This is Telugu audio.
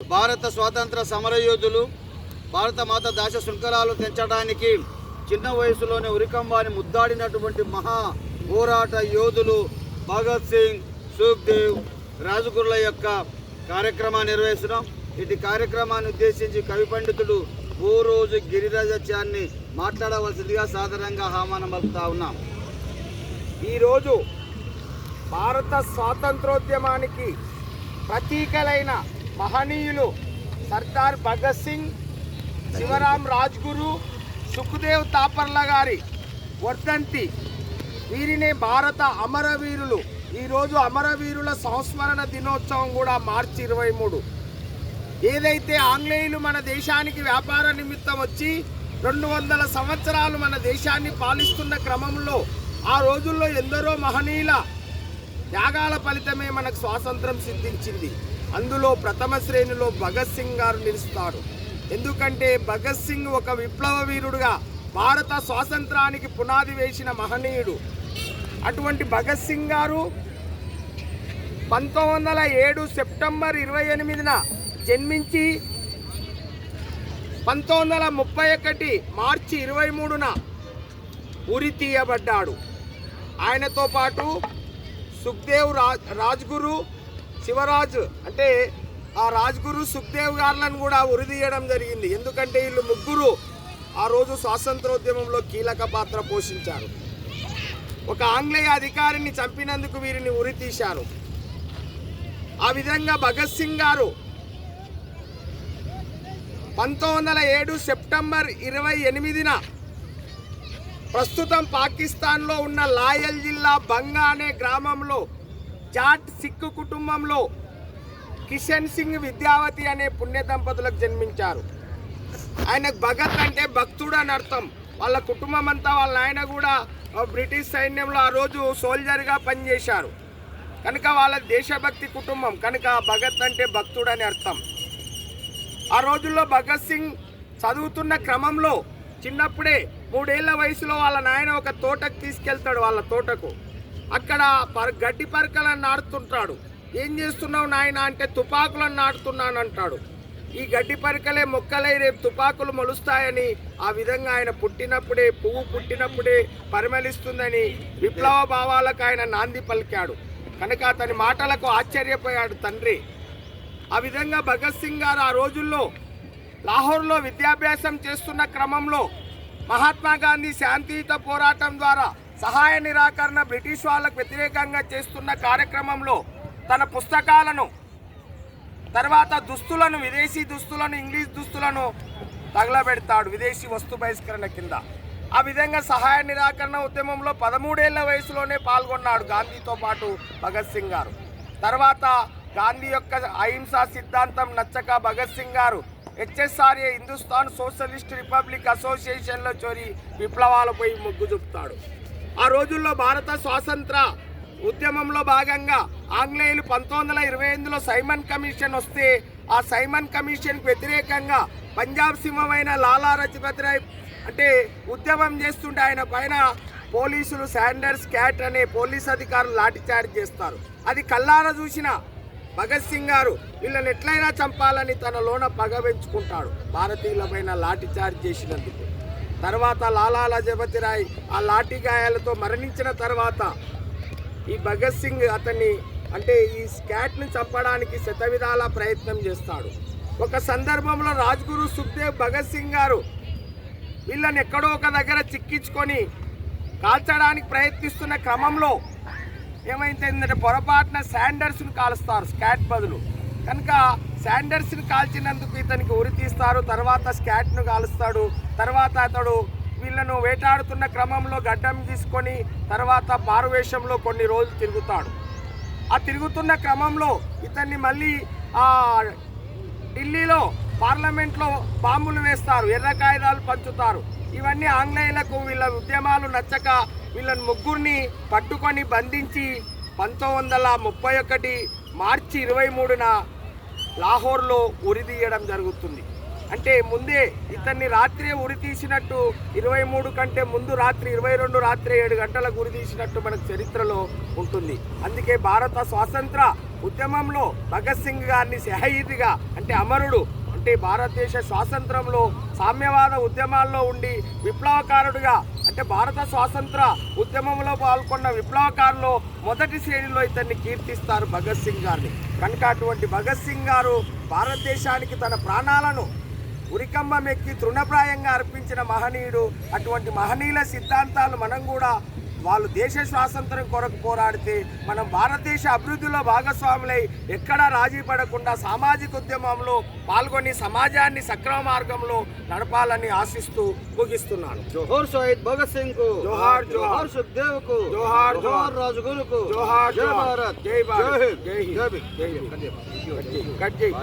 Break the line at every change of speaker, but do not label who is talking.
భారత స్వాతంత్ర సమరయోధులు భారత మాత దాశ శృంఖలాలు తెంచడానికి చిన్న వయసులోనే ఉరికంబాని ముద్దాడినటువంటి మహా పోరాట యోధులు భగత్ సింగ్ సుఖ్దేవ్ రాజగురుల యొక్క కార్యక్రమాన్ని నిర్వహిస్తున్నాం. ఇది కార్యక్రమాన్ని ఉద్దేశించి కవి పండితుడు ఓ రోజు గిరిరాజత్యాన్ని మాట్లాడవలసిందిగా సాధారణంగా ఆహ్వానం పలుకుతా ఉన్నాం.
ఈరోజు భారత స్వాతంత్రోద్యమానికి ప్రతీకలైన మహనీయులు సర్దార్ భగత్ సింగ్ శివరాం రాజ్గురు సుఖదేవ్ తాపర్ల గారి వర్ధంతి. వీరినే భారత అమరవీరులు ఈరోజు అమరవీరుల సంస్మరణ దినోత్సవం కూడా మార్చి ఇరవై మూడు. ఏదైతే ఆంగ్లేయులు మన దేశానికి వ్యాపార నిమిత్తం వచ్చి రెండు వందల సంవత్సరాలు మన దేశాన్ని పాలిస్తున్న క్రమంలో ఆ రోజుల్లో ఎందరో మహనీయుల త్యాగాల ఫలితమే మనకు స్వాతంత్రం సిద్ధించింది. అందులో ప్రథమ శ్రేణిలో భగత్ సింగ్ గారు నిలుస్తారు. ఎందుకంటే భగత్ సింగ్ ఒక విప్లవ వీరుడుగా భారత స్వాతంత్రానికి పునాది వేసిన మహనీయుడు. అటువంటి భగత్ సింగ్ గారు పంతొమ్మిది వందల ఏడు సెప్టెంబర్ ఇరవై ఎనిమిదిన జన్మించి పంతొమ్మిది వందల ముప్పై ఒకటి మార్చి ఇరవై మూడున ఉరి తీయబడ్డాడు. ఆయనతో పాటు సుఖ్దేవ్ రాజ్ రాజ్గురు శివరాజ్ అంటే ఆ రాజ్గురు సుఖదేవ్ గారులను కూడా ఉరిదీయడం జరిగింది. ఎందుకంటే వీళ్ళు ముగ్గురు ఆ రోజు స్వాతంత్రోద్యమంలో కీలక పాత్ర పోషించారు. ఒక ఆంగ్లేయ అధికారిని చంపినందుకు వీరిని ఉరి తీశారు. ఆ విధంగా భగత్ సింగ్ గారు పంతొమ్మిది ఏడు సెప్టెంబర్ ఇరవై ఎనిమిదిన ప్రస్తుతం పాకిస్తాన్లో ఉన్న లాయల్ జిల్లా బంగా అనే గ్రామంలో జాట్ సిక్కు కుటుంబంలో కిషన్ సింగ్ విద్యావతి అనే పుణ్య దంపతులకు జన్మించారు. ఆయనకు భగత్ అంటే భక్తుడు అని అర్థం. వాళ్ళ కుటుంబం అంతా వాళ్ళ ఆయన కూడా బ్రిటిష్ సైన్యంలో ఆ రోజు సోల్జర్గా పనిచేశారు. కనుక వాళ్ళ దేశభక్తి కుటుంబం కనుక భగత్ అంటే భక్తుడు అని అర్థం. ఆ రోజుల్లో భగత్ సింగ్ చదువుతున్న క్రమంలో చిన్నప్పుడే మూడేళ్ళ వయసులో వాళ్ళ నాయన ఒక తోటకు తీసుకెళ్తాడు వాళ్ళ తోటకు. అక్కడ గడ్డి పరకలను నాటుతుంటాడు. ఏం చేస్తున్నావు నాయన అంటే తుపాకులను నాటుతున్నాను అంటాడు ఈ గడ్డి పరికలే మొక్కలై రేపు తుపాకులు మొలుస్తాయని ఆ విధంగా ఆయన పుట్టినప్పుడే పువ్వు పుట్టినప్పుడే పరిమళిస్తుందని విప్లవ భావాలకు ఆయన నాంది పలికాడు. కనుక అతని మాటలకు ఆశ్చర్యపోయాడు తండ్రి. ఆ విధంగా భగత్ సింగ్ గారు ఆ రోజుల్లో లాహోర్లో విద్యాభ్యాసం చేస్తున్న క్రమంలో మహాత్మా గాంధీ శాంతియుత పోరాటం ద్వారా సహాయ నిరాకరణ బ్రిటిష్ వాళ్ళకు వ్యతిరేకంగా చేస్తున్న కార్యక్రమంలో తన పుస్తకాలను తర్వాత దుస్తులను విదేశీ దుస్తులను ఇంగ్లీష్ దుస్తులను తగలబెడతాడు విదేశీ వస్తు బహిష్కరణ కింద. ఆ విధంగా సహాయ నిరాకరణ ఉద్యమంలో పదమూడేళ్ళ వయసులోనే పాల్గొన్నాడు గాంధీతో పాటు భగత్ సింగ్ గారు. తర్వాత గాంధీ యొక్క అహింసా సిద్ధాంతం నచ్చక భగత్ సింగ్ గారు హెచ్ఎస్ఆర్ఏ హిందుస్థాన్ సోషలిస్ట్ రిపబ్లిక్ అసోసియేషన్లో చోరి విప్లవాలపై మొగ్గు చూపుతాడు. ఆ రోజుల్లో భారత స్వాతంత్ర ఉద్యమంలో భాగంగా ఆంగ్లేయులు పంతొమ్మిది వందల ఇరవై ఎనిమిదిలో సైమన్ కమిషన్ వస్తే ఆ సైమన్ కమిషన్కు వ్యతిరేకంగా పంజాబ్ సింహమైన లాలా రజపతి రాయ్ అంటే ఉద్యమం చేస్తుంటే ఆయన పైన పోలీసులు శాండర్స్ క్యాట్ అనే పోలీస్ అధికారులు లాఠీచార్జ్ చేస్తారు. అది కల్లారా చూసిన భగత్ సింగ్ గారు వీళ్ళని ఎట్లయినా చంపాలని తన లోన పగ పెంచుకుంటాడు భారతీయులపైన లాఠీచార్జ్ చేసినందుకు. తర్వాత లాలా లజపతి రాయ్ ఆ లాఠీ గాయాలతో మరణించిన తర్వాత ఈ భగత్ సింగ్ అతన్ని అంటే ఈ స్కాట్ని చంపడానికి శతవిధాల ప్రయత్నం చేస్తాడు. ఒక సందర్భంలో రాజ్గురు సుఖ్దేవ్ భగత్ సింగ్ గారు వీళ్ళని ఎక్కడో ఒక దగ్గర చిక్కించుకొని కాల్చడానికి ప్రయత్నిస్తున్న క్రమంలో ఏమైందంటే పొరపాటున శాండర్స్ని కాలుస్తారు స్కాట్ బదులు. కనుక శాండర్స్ని కాల్చినందుకు ఇతనికి ఉరి తీస్తారు తర్వాత స్కాట్ను కాలుస్తాడు. తర్వాత అతడు వీళ్ళను వేటాడుతున్న క్రమంలో గడ్డం తీసుకొని తర్వాత మారువేషంలో కొన్ని రోజులు తిరుగుతాడు. ఆ తిరుగుతున్న క్రమంలో ఇతన్ని మళ్ళీ ఆ ఢిల్లీలో పార్లమెంట్లో బాంబులు వేస్తారు ఎర్ర కాగితాలు పంచుతారు. ఇవన్నీ ఆంగ్లేయులకు వీళ్ళ ఉద్యమాలు నచ్చక వీళ్ళని ముగ్గురిని పట్టుకొని బంధించి పంతొమ్మిది వందల ముప్పై ఒకటి మార్చి ఇరవై మూడున లాహోర్లో ఉరిదీయడం జరుగుతుంది. అంటే ముందే ఇతన్ని రాత్రి ఉరి తీసినట్టు ఇరవై మూడు కంటే ముందు రాత్రి ఇరవై రెండు రాత్రి ఏడు గంటలకు ఉరి తీసినట్టు మనకు చరిత్రలో ఉంటుంది. అందుకే భారత స్వాతంత్ర ఉద్యమంలో భగత్ సింగ్ గారిని షహీద్గా అంటే అమరుడు అంటే భారతదేశ స్వాతంత్రంలో సామ్యవాద ఉద్యమాల్లో ఉండి విప్లవకారుడిగా అంటే భారత స్వాతంత్ర ఉద్యమంలో పాల్గొన్న విప్లవకారులో మొదటి శ్రేణిలో ఇతన్ని కీర్తిస్తారు భగత్ సింగ్ గారిని. కనుక అటువంటి భగత్ సింగ్ గారు భారతదేశానికి తన ప్రాణాలను ఉరికంబం ఎక్కి తృణప్రాయంగా అర్పించిన మహనీయుడు అటువంటి మహనీయుల సిద్ధాంతాలు మనం కూడా వాళ్ళు దేశ స్వాతంత్రం కొరకు పోరాడితే మనం భారతదేశ అభివృద్ధిలో భాగస్వాములై ఎక్కడా రాజీ పడకుండా సామాజిక ఉద్యమంలో పాల్గొని సమాజాన్ని సక్రమ మార్గంలో నడపాలని ఆశిస్తూ ముగిస్తున్నాను
జోహర్ షహీద్ భగత్ సింగ్కు
జోహార్, జోహార్.
సుఖ్దేవ్కు
జోహార్,
జోహార్. రాజగురు కు
జోహార్
జై. భారత్
జై భారత్.
జై హింద్
జై హింద్.